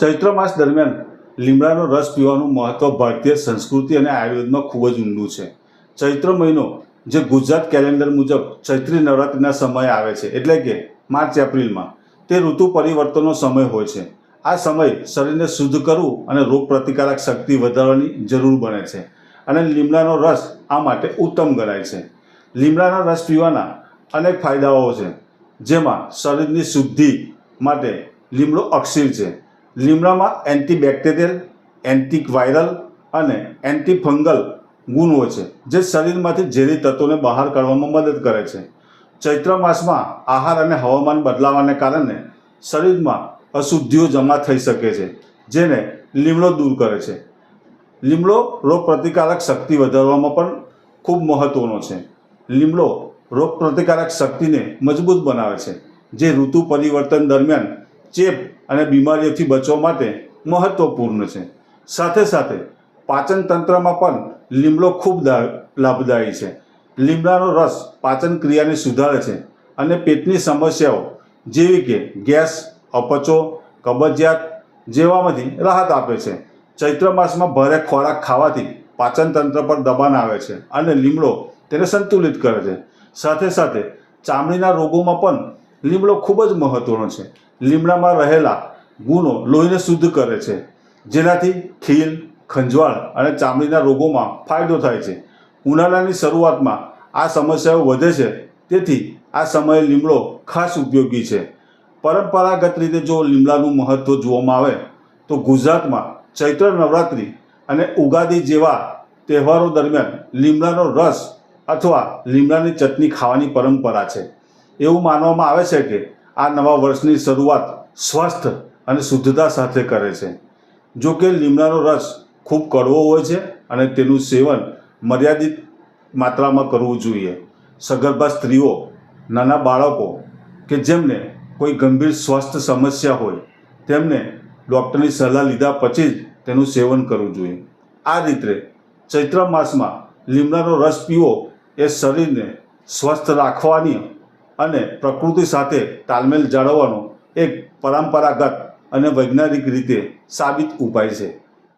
ચૈત્ર માસ દરમિયાન લીમડાનો રસ પીવાનું મહત્વ ભારતીય સંસ્કૃતિ અને આયુર્વેદમાં ખૂબ જ ઊંડું છે. ચૈત્ર મહિનો જે ગુજરાત કેલેન્ડર મુજબ ચૈત્રી નવરાત્રિના સમયે આવે છે, એટલે કે માર્ચ એપ્રિલમાં, તે ઋતુ પરિવર્તનનો સમય હોય છે. આ સમય શરીરને શુદ્ધ કરવું અને રોગ પ્રતિકારક શક્તિ વધારવાની જરૂર બને છે અને લીમડાનો રસ આ માટે ઉત્તમ ગણાય છે. લીમડાના રસ પીવાના અનેક ફાયદાઓ છે, જેમાં શરીરની શુદ્ધિ માટે લીમડો અક્ષીર છે લીમડામાં એન્ટીબેક્ટેરિયલ, એન્ટીવાયરલ અને એન્ટીફંગલ ગુણ છે, જે શરીરમાંથી ઝેરી તત્વોને બહાર કાઢવામાં મદદ કરે છે. ચૈત્ર માસમાં આહાર અને હવામાન બદલાવાને કારણે શરીરમાં અશુદ્ધિઓ જમા થઈ શકે છે, જેને લીમડો દૂર કરે છે. લીમડો રોગપ્રતિકારક શક્તિ વધારવામાં પણ ખૂબ મહત્ત્વનો છે. લીમડો રોગ પ્રતિકારક શક્તિને મજબૂત બનાવે છે, જે ઋતુ પરિવર્તન દરમિયાન ચેપ અને બીમારીઓથી બચવા માટે મહત્ત્વપૂર્ણ છે. સાથે સાથે પાચન તંત્રમાં પણ લીમડો ખૂબ લાભદાયી છે. લીમડાનો રસ પાચન ક્રિયાને સુધારે છે અને પેટની સમસ્યાઓ જેવી કે ગેસ, અપચો, કબજિયાત જેવામાંથી રાહત આપે છે. ચૈત્ર માસમાં ભારે ખોરાક ખાવાથી પાચન તંત્ર પર દબાણ આવે છે અને લીમડો તેને સંતુલિત કરે છે. સાથે સાથે ચામડીના રોગોમાં પણ લીમડો ખૂબ જ મહત્ત્વનો છે. લીમડામાં રહેલા ગુણો લોહીને શુદ્ધ કરે છે. જેનાથી ખીલ, ખંજવાળ અને ચામડીના રોગોમાં ફાયદો થાય છે. ઉનાળાની શરૂઆતમાં આ સમસ્યાઓ વધે છે, તેથી આ સમયે લીમડો ખાસ ઉપયોગી છે. પરંપરાગત રીતે જો લીમડાનું મહત્ત્વ જોવામાં આવે, તો ગુજરાતમાં ચૈત્ર નવરાત્રિ અને ઉગાદી જેવા તહેવારો દરમિયાન લીમડાનો રસ અથવા લીમડાની ચટણી ખાવાની પરંપરા છે. એવું માનવામાં આવે છે કે આ નવા વર્ષની શરૂઆત સ્વસ્થ અને શુદ્ધતા સાથે કરે છે. જો કે લીમડાનો રસ ખૂબ કડવો હોય છે અને તેનું સેવન મર્યાદિત માત્રામાં કરવું જોઈએ. સગર્ભા સ્ત્રીઓ, નાના બાળકો કે જેમને કોઈ ગંભીર સ્વાસ્થ્ય સમસ્યા હોય, તેમને ડૉક્ટરની સલાહ લીધા પછી જ તેનું સેવન કરવું જોઈએ. આ રીતે ચૈત્ર માસમાં લીમડાનો રસ પીવો એ શરીરને સ્વસ્થ રાખવાની અને પ્રકૃતિ સાથે તાલમેલ જાળવવાનો એક પરંપરાગત અને વૈજ્ઞાનિક રીતે સાબિત ઉપાય છે.